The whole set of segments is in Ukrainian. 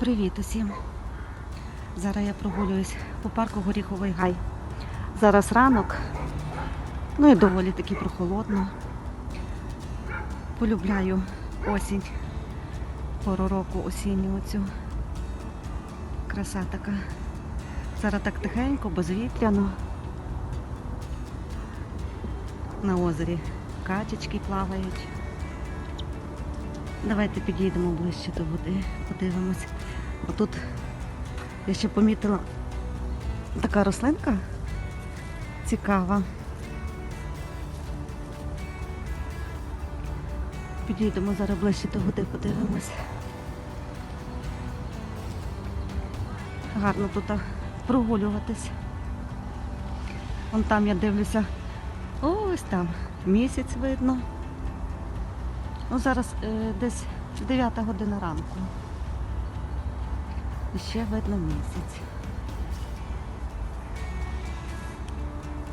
Привіт усім! Зараз я прогулююсь по парку Горіховий Гай. Зараз ранок, ну і доволі таки прохолодно. Полюбляю осінь, пору року осінню оцю. Краса така. Зараз так тихенько, безвітряно. На озері качечки плавають. Давайте підійдемо ближче до води, подивимось. Отут я ще помітила така рослинка цікава. Підійдемо зараз ближче до води, подивимось. Гарно тут прогулюватись. Вон там я дивлюся. Ось там місяць видно. Ну, зараз е, десь 9 година ранку. І ще видно місяць.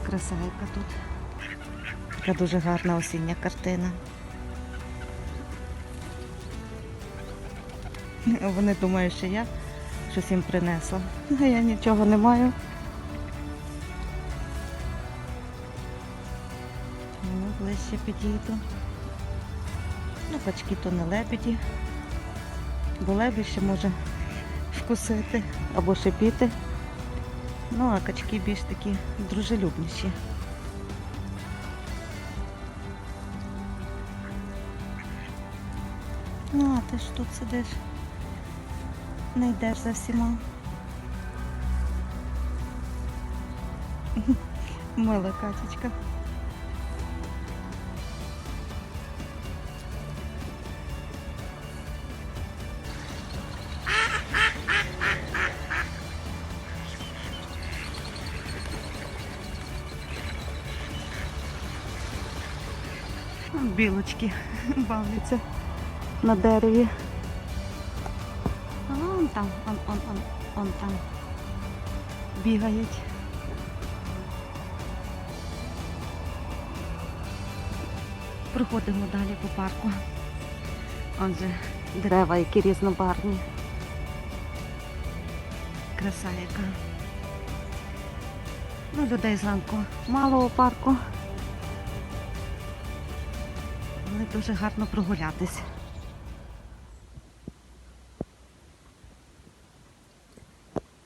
Краса тут. Така дуже гарна осіння картина. Вони думають, що я щось їм принесла. А я нічого не маю. Ну, ближче підійду. Ну, качки то не лебеді, бо лебідь ще може вкусити або шипіти. Ну, а качки більш такі дружелюбніші. Ну, а ти ж тут сидиш, не йдеш за всіма. Мила качечка. Білочки бавляться на дереві. А вон там, он, он, он, он там бігають. Проходимо далі по парку. Он же дерева, які різнобарвні. Краса яка. Ну, людей зранку мало у парку. Але дуже гарно прогулятись.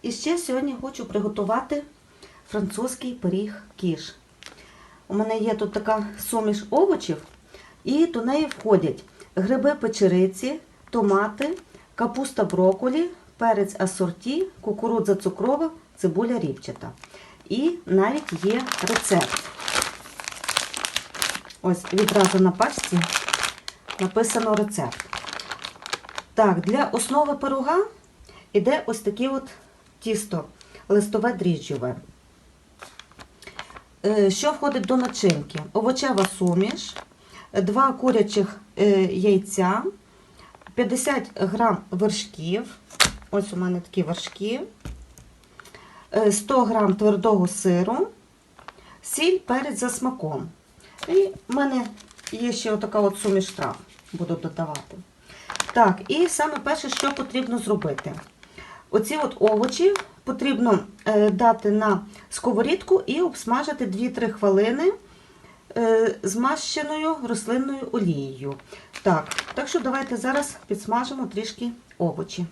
І ще сьогодні хочу приготувати французький пиріг кіш. У мене є тут така суміш овочів, і до неї входять гриби печериці, томати, капуста броколі, перець асорті, кукурудза цукрова, цибуля ріпчата. І навіть є рецепт. Ось відразу на пачці написано рецепт. Так, для основи пирога йде ось таке от тісто листове дріжджове. Е, Що входить до начинки? Овочева суміш, 2 курячих е, яйця, 50 грам вершків. Ось у мене такі вершки, е, 100 грам твердого сиру, сіль, перець за смаком. І в мене є ще отака от суміш трав, буду додавати. Так, і саме перше, що потрібно зробити. Оці от овочі потрібно е, дати на сковорідку і обсмажити 2-3 хвилини е, змащеною рослинною олією. Так, так що давайте зараз підсмажимо трішки овочі.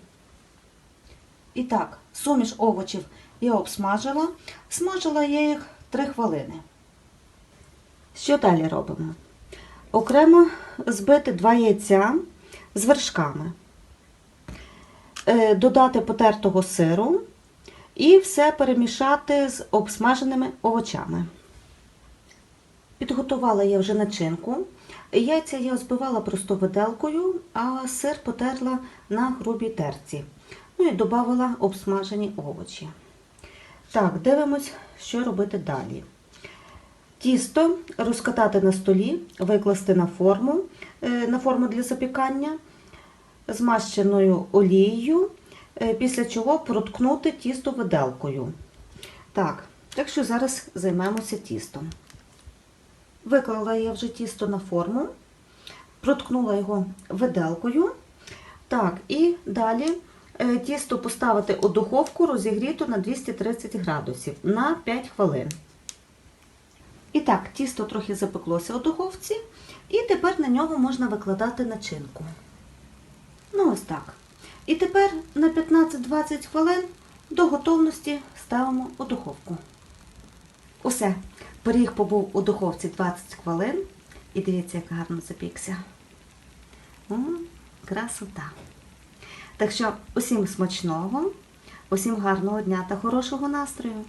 І так, суміш овочів я обсмажила. Смажила я їх 3 хвилини. Що далі робимо? Окремо збити 2 яйця з вершками. Е, додати потертого сиру і все перемішати з обсмаженими овочами. Підготувала я вже начинку. Яйця я збивала просто виделкою, а сир потерла на грубій терці. Ну і додала обсмажені овочі. Так, дивимось, що робити далі. Тісто розкатати на столі, викласти на форму, е, на форму для запікання змащеною олією, е, після чого проткнути тісто виделкою. Так, так що зараз займемося тістом. Виклала я вже тісто на форму, проткнула його виделкою. Так, і далі е, тісто поставити у духовку розігріту на 230 градусів на 5 хвилин. І так, тісто трохи запеклося у духовці, і тепер на нього можна викладати начинку. Ну, ось так. І тепер на 15-20 хвилин до готовності ставимо у духовку. Усе. Пиріг побув у духовці 20 хвилин. І дивіться, як гарно запікся. М, красота. Так що усім смачного, усім гарного дня та хорошого настрою.